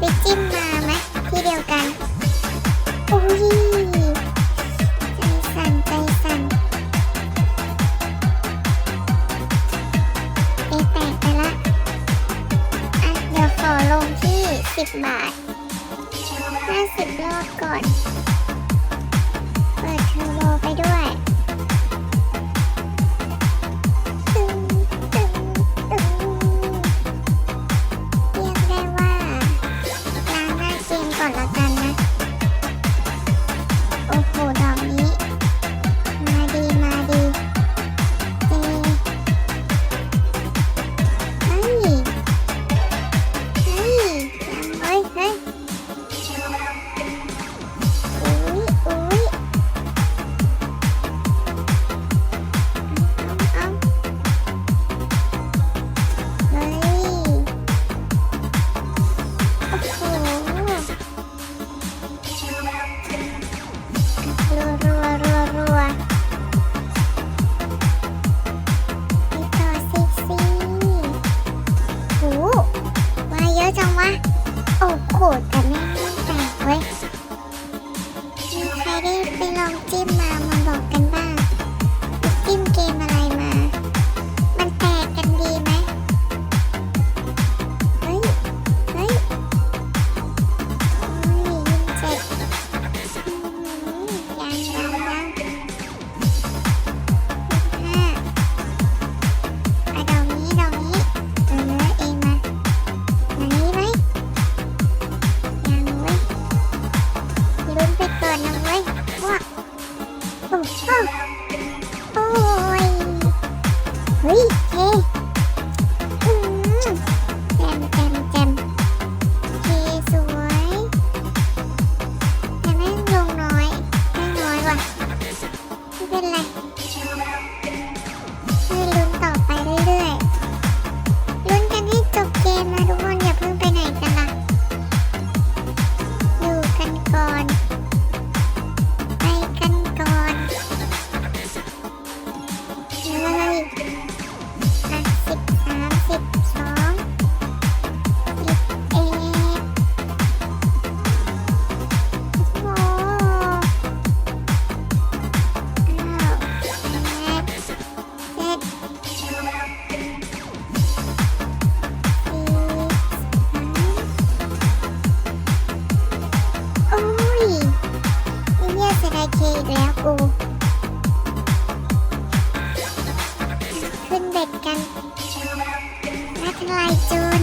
ไปจิ้มมาไหมที่เดียวกันโอ้ยใจสั่นใจสั่นไปแตกไปละอะเดี๋ยวขอลงที่ 10 บาท 50 รอบก่อน เปิดเทอร์โบไปด้วย ลองจิ้มมา Boy, Oi. 夏の愛情